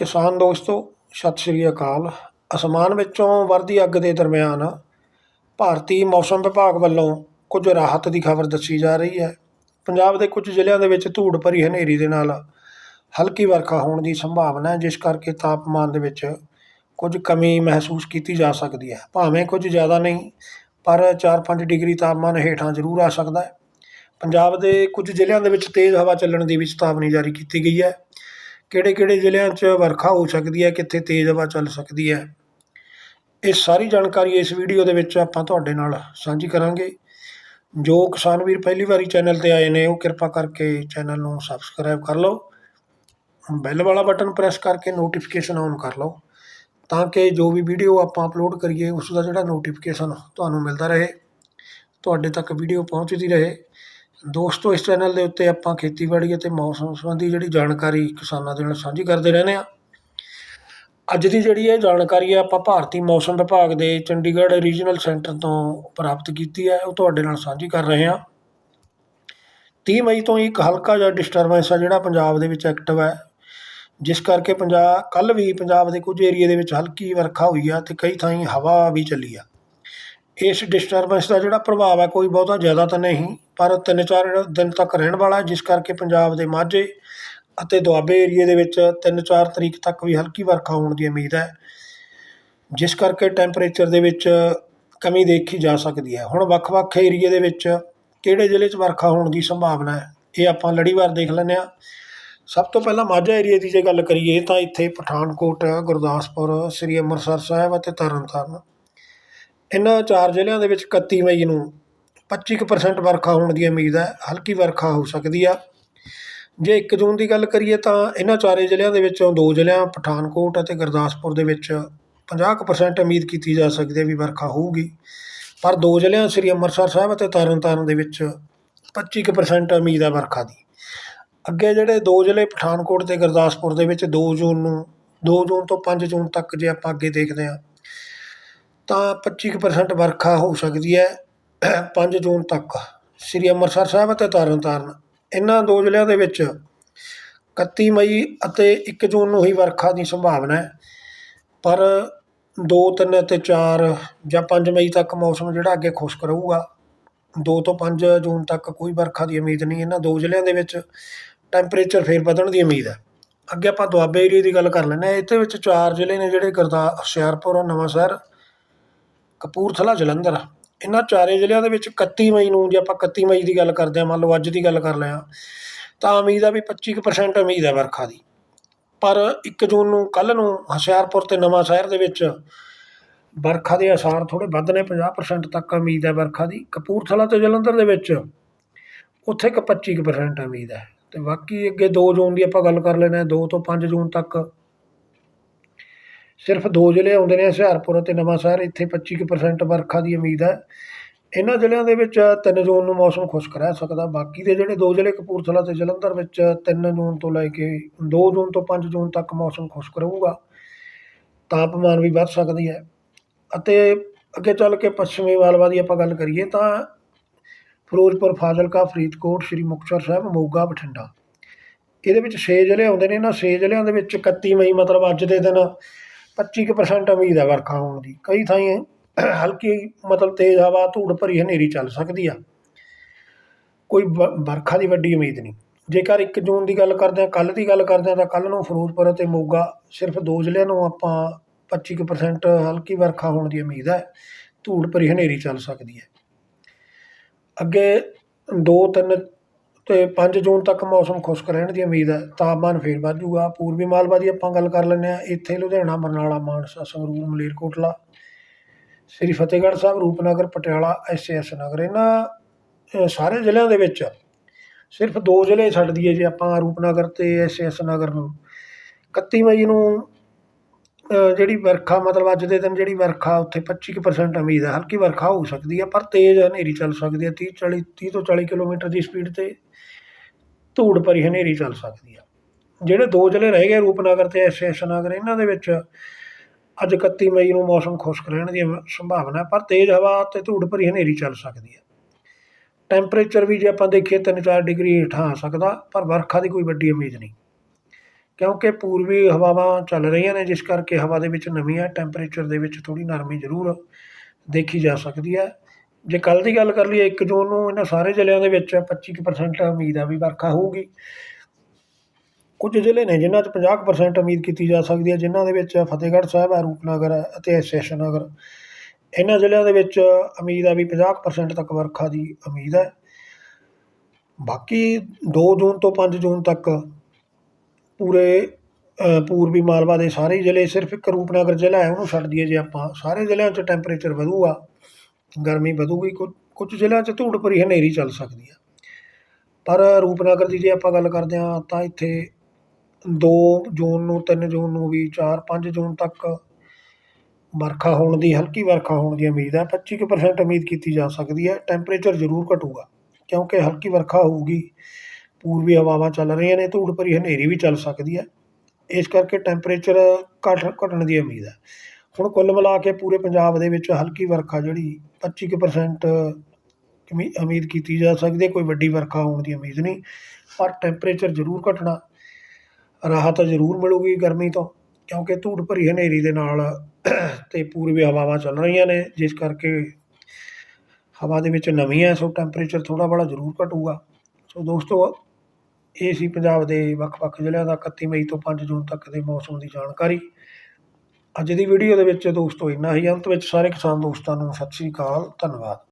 ਕਿਸਾਨ ਦੋਸਤੋ, ਸਤਿ ਸ਼੍ਰੀ ਅਕਾਲ। ਅਸਮਾਨ ਵਿੱਚੋਂ ਵਰਦੀ ਅੱਗ ਦੇ ਦਰਮਿਆਨ ਭਾਰਤੀ ਮੌਸਮ ਵਿਭਾਗ ਵੱਲੋਂ ਕੁਝ ਰਾਹਤ ਦੀ ਖਬਰ ਦੱਸੀ ਜਾ ਰਹੀ ਹੈ। ਪੰਜਾਬ ਦੇ ਕੁਝ ਜ਼ਿਲ੍ਹਿਆਂ ਦੇ ਵਿੱਚ ਧੂੜ ਭਰੀ ਹਨੇਰੀ ਦੇ ਨਾਲ ਹਲਕੀ ਵਰਖਾ ਹੋਣ ਦੀ ਸੰਭਾਵਨਾ ਹੈ, ਜਿਸ ਕਰਕੇ ਤਾਪਮਾਨ ਦੇ ਵਿੱਚ ਕੁਝ ਕਮੀ ਮਹਿਸੂਸ ਕੀਤੀ ਜਾ ਸਕਦੀ ਹੈ। ਭਾਵੇਂ ਕੁਝ ਜ਼ਿਆਦਾ ਨਹੀਂ, ਪਰ 4-5 ਡਿਗਰੀ ਤਾਪਮਾਨ ਹੇਠਾਂ ਜ਼ਰੂਰ ਆ ਸਕਦਾ ਹੈ। ਪੰਜਾਬ ਦੇ ਕੁਝ ਜ਼ਿਲ੍ਹਿਆਂ ਦੇ ਵਿੱਚ ਤੇਜ਼ ਹਵਾ ਚੱਲਣ ਦੀ ਵੀ ਚੇਤਾਵਨੀ ਜਾਰੀ ਕੀਤੀ ਗਈ ਹੈ। ਕਿਹੜੇ ਕਿਹੜੇ ਜ਼ਿਲ੍ਹਿਆਂ 'ਚ ਵਰਖਾ ਹੋ ਸਕਦੀ ਹੈ, ਕਿੱਥੇ ਤੇਜ਼ ਹਵਾ ਚੱਲ ਸਕਦੀ ਹੈ। ਇਹ ਸਾਰੀ ਜਾਣਕਾਰੀ ਇਸ ਵੀਡੀਓ ਦੇ ਵਿੱਚ ਆਪਾਂ ਤੁਹਾਡੇ ਨਾਲ ਸਾਂਝੀ ਕਰਾਂਗੇ। ਜੋ ਕਿਸਾਨ ਵੀਰ ਪਹਿਲੀ ਵਾਰੀ ਚੈਨਲ ਤੇ ਆਏ ਨੇ, ਉਹ ਕਿਰਪਾ ਕਰਕੇ ਚੈਨਲ ਨੂੰ ਸਬਸਕ੍ਰਾਈਬ ਕਰ ਲਓ। ਬੈਲ ਵਾਲਾ ਬਟਨ ਪ੍ਰੈਸ ਕਰਕੇ ਨੋਟੀਫਿਕੇਸ਼ਨ ਔਨ ਕਰ ਲਓ, ਤਾਂ ਕਿ ਜੋ ਵੀ ਵੀਡੀਓ ਆਪਾਂ ਅਪਲੋਡ ਕਰੀਏ, ਉਸ ਦਾ ਜਿਹੜਾ ਨੋਟੀਫਿਕੇਸ਼ਨ ਤੁਹਾਨੂੰ ਮਿਲਦਾ ਰਹੇ, ਤੁਹਾਡੇ ਤੱਕ ਵੀਡੀਓ ਪਹੁੰਚਦੀ ਰਹੇ। ਦੋਸਤੋ, ਇਸ ਚੈਨਲ ਦੇ ਉੱਤੇ ਆਪਾਂ ਖੇਤੀਬਾੜੀ ਅਤੇ ਮੌਸਮ ਸੰਬੰਧੀ ਜਿਹੜੀ ਜਾਣਕਾਰੀ ਕਿਸਾਨਾਂ ਦੇ ਨਾਲ ਸਾਂਝੀ ਕਰਦੇ ਰਹਿੰਦੇ ਆ ਅੱਜ ਦੀ ਜਿਹੜੀ ਇਹ ਜਾਣਕਾਰੀ ਆ ਆਪਾਂ ਭਾਰਤੀ ਮੌਸਮ ਵਿਭਾਗ ਦੇ ਚੰਡੀਗੜ੍ਹ ਰੀਜਨਲ ਸੈਂਟਰ ਤੋਂ ਪ੍ਰਾਪਤ ਕੀਤੀ ਹੈ, ਉਹ ਤੁਹਾਡੇ ਨਾਲ ਸਾਂਝੀ ਕਰ ਰਹੇ ਹਾਂ। 30 ਮਈ ਤੋਂ ਇੱਕ ਹਲਕਾ ਜਿਹਾ ਡਿਸਟਰਬੈਂਸ ਆ ਜਿਹੜਾ ਪੰਜਾਬ ਦੇ ਵਿੱਚ ਐਕਟਿਵ ਹੈ। ਜਿਸ ਕਰਕੇ ਪੰਜਾਬ ਕੱਲ ਵੀ ਪੰਜਾਬ ਦੇ ਕੁਝ ਏਰੀਏ ਦੇ ਵਿੱਚ ਹਲਕੀ ਵਰਖਾ ਹੋਈ ਆ ਤੇ ਕਈ ਥਾਈਂ ਹਵਾ ਵੀ ਚੱਲੀ ਆ। ਇਸ ਡਿਸਟਰਬੈਂਸ ਦਾ ਜਿਹੜਾ ਪ੍ਰਭਾਵ ਹੈ ਕੋਈ ਬਹੁਤਾ ਜ਼ਿਆਦਾ ਤਾਂ ਨਹੀਂ, ਪਰ ਤਿੰਨ ਚਾਰ ਦਿਨ ਤੱਕ ਰਹਿਣ ਵਾਲਾ ਜਿਸ ਕਰਕੇ ਪੰਜਾਬ ਦੇ ਮਾਝੇ ਅਤੇ ਦੁਆਬੇ ਏਰੀਏ ਦੇ ਵਿੱਚ 3-4 ਤਰੀਕ ਤੱਕ ਵੀ ਹਲਕੀ ਵਰਖਾ ਹੋਣ ਦੀ ਉਮੀਦ ਹੈ, ਜਿਸ ਕਰਕੇ ਟੈਂਪਰੇਚਰ ਦੇ ਵਿੱਚ ਕਮੀ ਦੇਖੀ ਜਾ ਸਕਦੀ ਹੈ। ਹੁਣ ਵੱਖ-ਵੱਖ ਏਰੀਏ ਦੇ ਵਿੱਚ ਕਿਹੜੇ ਜ਼ਿਲ੍ਹੇ 'ਚ ਵਰਖਾ ਹੋਣ ਦੀ ਸੰਭਾਵਨਾ ਹੈ, ਇਹ ਆਪਾਂ ਲੜੀਵਾਰ ਦੇਖ ਲੈਂਦੇ ਹਾਂ। ਸਭ ਤੋਂ ਪਹਿਲਾਂ ਮਾਝਾ ਏਰੀਏ ਦੀ ਜੇ ਗੱਲ ਕਰੀਏ, ਤਾਂ ਇੱਥੇ ਪਠਾਨਕੋਟ, ਗੁਰਦਾਸਪੁਰ, ਸ੍ਰੀ ਅੰਮ੍ਰਿਤਸਰ ਸਾਹਿਬ ਅਤੇ ਤਰਨਤਾਰਨ ਇਹਨਾਂ ਚਾਰ ਜ਼ਿਲ੍ਹਿਆਂ ਦੇ ਵਿੱਚ 31 ਮਈ ਨੂੰ 25% ਵਰਖਾ ਹੋਣ ਦੀ ਉਮੀਦ ਹੈ, ਹਲਕੀ ਵਰਖਾ ਹੋ ਸਕਦੀ ਆ। ਜੇ 1 ਜੂਨ ਦੀ ਗੱਲ ਕਰੀਏ ਤਾਂ ਇਹਨਾਂ ਚਾਰੇ ਜ਼ਿਲ੍ਹਿਆਂ ਦੇ ਵਿੱਚੋਂ ਦੋ ਜ਼ਿਲ੍ਹਿਆਂ, ਪਠਾਨਕੋਟ ਅਤੇ ਗੁਰਦਾਸਪੁਰ ਦੇ ਵਿੱਚ 50% ਉਮੀਦ ਕੀਤੀ ਜਾ ਸਕਦੀ ਹੈ ਵੀ ਵਰਖਾ ਹੋਊਗੀ। ਪਰ ਦੋ ਜ਼ਿਲ੍ਹਿਆਂ, ਸ੍ਰੀ ਅੰਮ੍ਰਿਤਸਰ ਸਾਹਿਬ ਅਤੇ ਤਰਨਤਾਰਨ ਦੇ ਵਿੱਚ 25% ਉਮੀਦ ਹੈ ਵਰਖਾ ਦੀ। ਅੱਗੇ ਜਿਹੜੇ ਦੋ ਜ਼ਿਲ੍ਹੇ, ਪਠਾਨਕੋਟ ਤੇ ਗੁਰਦਾਸਪੁਰ ਦੇ ਵਿੱਚ 2 ਜੂਨ ਨੂੰ 2 ਜੂਨ ਤੋਂ 5 ਜੂਨ ਤੱਕ ਜੇ ਆਪਾਂ ਅੱਗੇ ਦੇਖਦੇ ਹਾਂ ਤਾਂ 25% ਵਰਖਾ ਹੋ ਸਕਦੀ ਹੈ, ਪੰਜ ਜੂਨ ਤੱਕ। ਸ੍ਰੀ ਅੰਮ੍ਰਿਤਸਰ ਸਾਹਿਬ ਅਤੇ ਤਰਨ ਤਾਰਨ। ਇਹਨਾਂ ਦੋ ਜ਼ਿਲ੍ਹਿਆਂ ਦੇ ਵਿੱਚ 31 ਮਈ ਅਤੇ ਇੱਕ ਜੂਨ ਨੂੰ ਹੀ ਵਰਖਾ ਦੀ ਸੰਭਾਵਨਾ ਹੈ। ਪਰ 2 3 ਅਤੇ ਚਾਰ ਜਾਂ ਪੰਜ ਮਈ ਤੱਕ ਮੌਸਮ ਜਿਹੜਾ ਅੱਗੇ ਖੁਸ਼ਕ ਰਹੂਗਾ, ਦੋ ਤੋਂ ਪੰਜ ਜੂਨ ਤੱਕ ਕੋਈ ਵਰਖਾ ਦੀ ਉਮੀਦ ਨਹੀਂ। ਇਹਨਾਂ ਦੋ ਜ਼ਿਲ੍ਹਿਆਂ ਦੇ ਵਿੱਚ ਟੈਂਪਰੇਚਰ ਫੇਰ ਵਧਣ ਦੀ ਉਮੀਦ ਹੈ। ਅੱਗੇ ਆਪਾਂ ਦੁਆਬੇ ਏਰੀਏ ਦੀ ਗੱਲ ਕਰ ਲੈਂਦੇ ਹਾਂ। ਇਹਦੇ ਵਿੱਚ ਚਾਰ ਜ਼ਿਲ੍ਹੇ ਨੇ ਜਿਹੜੇ ਗੁਰਦਾਸ ਹੁਸ਼ਿਆਰਪੁਰ, ਨਵਾਂਸ਼ਹਿਰ ਕਪੂਰਥਲਾ ਜਲੰਧਰ ਇਹਨਾਂ ਚਾਰੇ ਜ਼ਿਲ੍ਹਿਆਂ ਦੇ ਵਿੱਚ 31 ਮਈ ਨੂੰ ਜੇ ਆਪਾਂ 31 ਮਈ ਦੀ ਗੱਲ ਕਰਦੇ ਹਾਂ, ਮੰਨ ਲਓ ਅੱਜ ਦੀ ਗੱਲ ਕਰ ਲਿਆ, ਤਾਂ ਉਮੀਦ ਆ ਵੀ 25% ਉਮੀਦ ਹੈ ਵਰਖਾ ਦੀ। ਪਰ 1 ਜੂਨ ਨੂੰ, ਕੱਲ੍ਹ ਨੂੰ ਹੁਸ਼ਿਆਰਪੁਰ ਤੇ ਨਵਾਂ ਸ਼ਹਿਰ ਦੇ ਵਿੱਚ ਵਰਖਾ ਦੇ ਅਸਾਰ ਥੋੜ੍ਹੇ ਵੱਧ ਨੇ 50% ਤੱਕ ਉਮੀਦ ਹੈ ਵਰਖਾ ਦੀ। ਕਪੂਰਥਲਾ ਤੇ ਜਲੰਧਰ ਦੇ ਵਿੱਚ ਉੱਥੇ ਇੱਕ 25% ਉਮੀਦ ਹੈ ਤੇ ਬਾਕੀ ਅੱਗੇ 2 ਜੂਨ ਦੀ ਆਪਾਂ ਗੱਲ ਕਰ ਲੈਂਦੇ ਹਾਂ 2 ਤੋਂ 5 ਜੂਨ ਤੱਕ ਸਿਰਫ ਦੋ ਜ਼ਿਲ੍ਹੇ ਆਉਂਦੇ ਨੇ, ਹੁਸ਼ਿਆਰਪੁਰ ਅਤੇ ਨਵਾਂਸ਼ਹਿਰ। ਇੱਥੇ 25% ਵਰਖਾ ਦੀ ਉਮੀਦ ਹੈ। ਇਹਨਾਂ ਜ਼ਿਲ੍ਹਿਆਂ ਦੇ ਵਿੱਚ 3 ਜੂਨ ਨੂੰ ਮੌਸਮ ਖੁਸ਼ਕ ਰਹਿ ਸਕਦਾ। ਬਾਕੀ ਦੇ ਜਿਹੜੇ ਦੋ ਜ਼ਿਲ੍ਹੇ, ਕਪੂਰਥਲਾ ਤੇ ਜਲੰਧਰ ਵਿੱਚ 3 ਜੂਨ ਤੋਂ ਲੈ ਕੇ 2 ਜੂਨ ਤੋਂ 5 ਜੂਨ ਤੱਕ ਮੌਸਮ ਖੁਸ਼ਕ ਰਹੂਗਾ। ਤਾਪਮਾਨ ਵੀ ਵੱਧ ਸਕਦੀ ਹੈ। ਅਤੇ ਅੱਗੇ ਚੱਲ ਕੇ ਪੱਛਮੀ ਮਾਲਵਾ ਦੀ ਆਪਾਂ ਗੱਲ ਕਰੀਏ ਤਾਂ ਫਿਰੋਜ਼ਪੁਰ, ਫਾਜ਼ਿਲਕਾ, ਫਰੀਦਕੋਟ, ਸ੍ਰੀ ਮੁਕਤਸਰ ਸਾਹਿਬ, ਮੋਗਾ, ਬਠਿੰਡਾ। ਇਹਦੇ ਵਿੱਚ 6 ਜ਼ਿਲ੍ਹੇ ਆਉਂਦੇ ਨੇ। ਇਹਨਾਂ 6 ਜ਼ਿਲ੍ਹਿਆਂ ਦੇ ਵਿੱਚ 31 ਮਈ ਮਤਲਬ ਅੱਜ ਦੇ ਦਿਨ 25% ਉਮੀਦ ਹੈ ਵਰਖਾ ਹੋਣ ਦੀ। ਕਈ ਥਾਈਂ ਹਲਕੀ ਮਤਲਬ ਤੇਜ਼ ਹਵਾ, ਧੂੜ ਭਰੀ ਹਨੇਰੀ ਚੱਲ ਸਕਦੀ ਆ। ਕੋਈ ਵ- ਵਰਖਾ ਦੀ ਵੱਡੀ ਉਮੀਦ ਨਹੀਂ। ਜੇਕਰ 1 ਜੂਨ ਦੀ ਗੱਲ ਕਰਦੇ ਹਾਂ ਕੱਲ੍ਹ ਦੀ ਗੱਲ ਕਰਦੇ ਹਾਂ ਤਾਂ ਕੱਲ੍ਹ ਨੂੰ ਫਿਰੋਜ਼ਪੁਰ ਅਤੇ ਮੋਗਾ ਸਿਰਫ ਦੋ ਜ਼ਿਲ੍ਹਿਆਂ ਨੂੰ ਆਪਾਂ 25% ਹਲਕੀ ਵਰਖਾ ਹੋਣ ਦੀ ਉਮੀਦ ਹੈ ਧੂੜ ਭਰੀ ਹਨੇਰੀ ਚੱਲ ਸਕਦੀ ਹੈ ਅੱਗੇ 2 3 ਅਤੇ ਪੰਜ ਜੂਨ ਤੱਕ ਮੌਸਮ ਖੁਸ਼ਕ ਰਹਿਣ ਦੀ ਉਮੀਦ ਹੈ। ਤਾਪਮਾਨ ਫਿਰ ਵੱਧ ਜੂਗਾ ਪੂਰਬੀ ਮਾਲਵਾ ਦੀ ਆਪਾਂ ਗੱਲ ਕਰ ਲੈਂਦੇ ਹਾਂ। ਇੱਥੇ ਲੁਧਿਆਣਾ, ਬਰਨਾਲਾ, ਮਾਨਸਾ, ਸੰਗਰੂਰ ਮਲੇਰਕੋਟਲਾ ਸ੍ਰੀ ਫਤਿਹਗੜ੍ਹ ਸਾਹਿਬ, ਰੂਪਨਗਰ, ਪਟਿਆਲਾ ਐਸ ਨਗਰ। ਇਹਨਾਂ ਸਾਰੇ ਜ਼ਿਲ੍ਹਿਆਂ ਦੇ ਵਿੱਚ ਸਿਰਫ ਦੋ ਜ਼ਿਲ੍ਹੇ ਛੱਡ ਦਈਏ ਜੇ ਆਪਾਂ ਰੂਪਨਗਰ ਤੇ ਐਸ ਨਗਰ ਨੂੰ। 31 ਮਈ ਨੂੰ ਜਿਹੜੀ ਵਰਖਾ, ਮਤਲਬ ਅੱਜ ਦੇ ਦਿਨ ਜਿਹੜੀ ਵਰਖਾ, ਉੱਥੇ 25% ਉਮੀਦ ਹੈ। ਹਲਕੀ ਵਰਖਾ ਹੋ ਸਕਦੀ ਹੈ, ਪਰ ਤੇਜ਼ ਹਨੇਰੀ ਚੱਲ ਸਕਦੀ ਹੈ। 30 40 30 ਤੋਂ 40 ਕਿਲੋਮੀਟਰ ਦੀ ਸਪੀਡ ਤੇ ਧੂੜ ਭਰੀ ਹਨੇਰੀ ਚੱਲ ਸਕਦੀ ਹੈ ਜਿਹੜੇ ਦੋ ਜ਼ਿਲ੍ਹੇ ਰਹਿ ਗਏ, ਰੂਪਨਗਰ ਤੇ ਐਸ ਨਗਰ, ਇਹਨਾਂ ਦੇ ਵਿੱਚ ਅੱਜ 31 ਮਈ ਨੂੰ ਮੌਸਮ ਖੁਸ਼ਕ ਰਹਿਣ ਦੀ ਸੰਭਾਵਨਾ ਪਰ ਤੇਜ਼ ਹਵਾ ਤੇ ਧੂੜ ਭਰੀ ਹਨੇਰੀ ਚੱਲ ਸਕਦੀ ਹੈ ਟੈਂਪਰੇਚਰ ਵੀ ਜੇ ਆਪਾਂ ਦੇਖੀਏ 3-4 ਡਿਗਰੀ ਹੇਠਾਂ ਆ ਸਕਦਾ, ਪਰ ਵਰਖਾ ਦੀ ਕੋਈ ਵੱਡੀ ਉਮੀਦ ਨਹੀਂ। ਕਿਉਂਕਿ ਪੂਰਬੀ ਹਵਾਵਾਂ ਚੱਲ ਰਹੀਆਂ ਨੇ, ਜਿਸ ਕਰਕੇ ਹਵਾ ਦੇ ਵਿੱਚ ਨਮੀ ਹੈ ਟੈਂਪਰੇਚਰ ਦੇ ਵਿੱਚ ਥੋੜ੍ਹੀ ਨਰਮੀ ਜ਼ਰੂਰ ਦੇਖੀ ਜਾ ਸਕਦੀ ਹੈ ਜੇ ਕੱਲ੍ਹ ਦੀ ਗੱਲ ਕਰ ਲਈਏ 1 ਜੂਨ ਨੂੰ ਇਹਨਾਂ ਸਾਰੇ ਜ਼ਿਲ੍ਹਿਆਂ ਦੇ ਵਿੱਚ 25 ਕੁ ਪਰਸੈਂਟ ਉਮੀਦ ਆ ਵੀ ਵਰਖਾ ਹੋਊਗੀ। ਕੁਝ ਜ਼ਿਲ੍ਹੇ ਨੇ ਜਿਨ੍ਹਾਂ 'ਚ 50 ਕੁ ਪਰਸੈਂਟ ਉਮੀਦ ਕੀਤੀ ਜਾ ਸਕਦੀ ਹੈ, ਜਿਨ੍ਹਾਂ ਦੇ ਵਿੱਚ ਫਤਿਹਗੜ੍ਹ ਸਾਹਿਬ ਹੈ ਰੂਪਨਗਰ ਹੈ ਅਤੇ ਐਸਐਸ ਨਗਰ ਇਹਨਾਂ ਜ਼ਿਲ੍ਹਿਆਂ ਦੇ ਵਿੱਚ ਉਮੀਦ ਆ ਵੀ 50 ਕੁ ਪਰਸੈਂਟ ਤੱਕ ਵਰਖਾ ਦੀ ਉਮੀਦ ਹੈ। ਬਾਕੀ 2 ਜੂਨ ਤੋਂ 5 ਜੂਨ ਤੱਕ ਪੂਰੇ ਪੂਰਬੀ ਮਾਲਵਾ ਦੇ ਸਾਰੇ ਜ਼ਿਲ੍ਹੇ, ਸਿਰਫ ਇੱਕ ਰੂਪਨਗਰ ਜ਼ਿਲ੍ਹਾ ਹੈ, ਉਹਨੂੰ ਛੱਡ ਦਈਏ ਜੇ ਆਪਾਂ, ਸਾਰੇ ਜ਼ਿਲ੍ਹਿਆਂ 'ਚ ਟੈਂਪਰੇਚਰ ਵਧੂਗਾ। ਗਰਮੀ ਵਧੂਗੀ ਕੁਝ ਕੁਝ ਜ਼ਿਲ੍ਹਿਆਂ 'ਚ ਧੂੜ ਭਰੀ ਹਨੇਰੀ ਚੱਲ ਸਕਦੀ ਹੈ ਪਰ ਰੂਪਨਗਰ ਦੀ ਜੇ ਆਪਾਂ ਗੱਲ ਕਰਦੇ ਹਾਂ, ਤਾਂ ਇੱਥੇ ਦੋ ਜੂਨ ਨੂੰ, ਤਿੰਨ ਜੂਨ ਨੂੰ ਵੀ 4 5 ਜੂਨ ਤੱਕ ਵਰਖਾ ਹੋਣ ਦੀ, ਹਲਕੀ ਵਰਖਾ ਹੋਣ ਦੀ ਉਮੀਦ ਹੈ। 25 ਕੁ ਪਰਸੈਂਟ ਉਮੀਦ ਕੀਤੀ ਜਾ ਸਕਦੀ ਹੈ। ਟੈਂਪਰੇਚਰ ਜ਼ਰੂਰ ਘਟੂਗਾ, ਕਿਉਂਕਿ ਹਲਕੀ ਵਰਖਾ ਹੋਊਗੀ। ਪੂਰਬੀ ਹਵਾਵਾਂ ਚੱਲ ਰਹੀਆਂ ਨੇ, ਧੂੜ ਭਰੀ ਹਨੇਰੀ ਵੀ ਚੱਲ ਸਕਦੀ ਹੈ। ਇਸ ਕਰਕੇ ਟੈਂਪਰੇਚਰ ਘਟ, ਘਟਣ ਦੀ ਉਮੀਦ ਹੈ। ਹੁਣ ਕੁੱਲ ਮਿਲਾ ਕੇ ਪੂਰੇ ਪੰਜਾਬ ਦੇ ਵਿੱਚ ਹਲਕੀ ਵਰਖਾ ਜਿਹੜੀ 25 ਕੁ ਪਰਸੈਂਟ ਉਮੀਦ ਕੀਤੀ ਜਾ ਸਕਦੀ ਹੈ, ਕੋਈ ਵੱਡੀ ਵਰਖਾ ਹੋਣ ਦੀ ਉਮੀਦ ਨਹੀਂ, ਪਰ ਟੈਂਪਰੇਚਰ ਜ਼ਰੂਰ ਘਟਣਾ, ਰਾਹਤ ਜ਼ਰੂਰ ਮਿਲੂਗੀ ਗਰਮੀ ਤੋਂ, ਕਿਉਂਕਿ ਧੂੜ ਭਰੀ ਹਨੇਰੀ ਦੇ ਨਾਲ ਤੇ ਪੂਰਬੀ ਹਵਾਵਾਂ ਚੱਲ ਰਹੀਆਂ ਨੇ, ਜਿਸ ਕਰਕੇ ਹਵਾ ਦੇ ਵਿੱਚ ਨਮੀ ਹੈ, ਸੋ ਟੈਂਪਰੇਚਰ ਥੋੜ੍ਹਾ ਬੜਾ ਜ਼ਰੂਰ ਘਟੂਗਾ। ਸੋ ਦੋਸਤੋ, ਇਹ ਸੀ ਪੰਜਾਬ ਦੇ ਵੱਖ-ਵੱਖ ਜ਼ਿਲ੍ਹਿਆਂ ਦਾ 31 ਮਈ ਤੋਂ 5 ਜੂਨ ਤੱਕ ਦੇ ਮੌਸਮ ਦੀ ਜਾਣਕਾਰੀ। ਅੱਜ ਦੀ ਵੀਡੀਓ ਦੇ ਵਿੱਚ ਦੋਸਤੋ ਇੰਨਾ ਹੀ। ਅੰਤ ਵਿੱਚ ਸਾਰੇ ਕਿਸਾਨ ਦੋਸਤਾਂ ਨੂੰ ਸਤਿ ਸ੍ਰੀ ਅਕਾਲ, ਧੰਨਵਾਦ।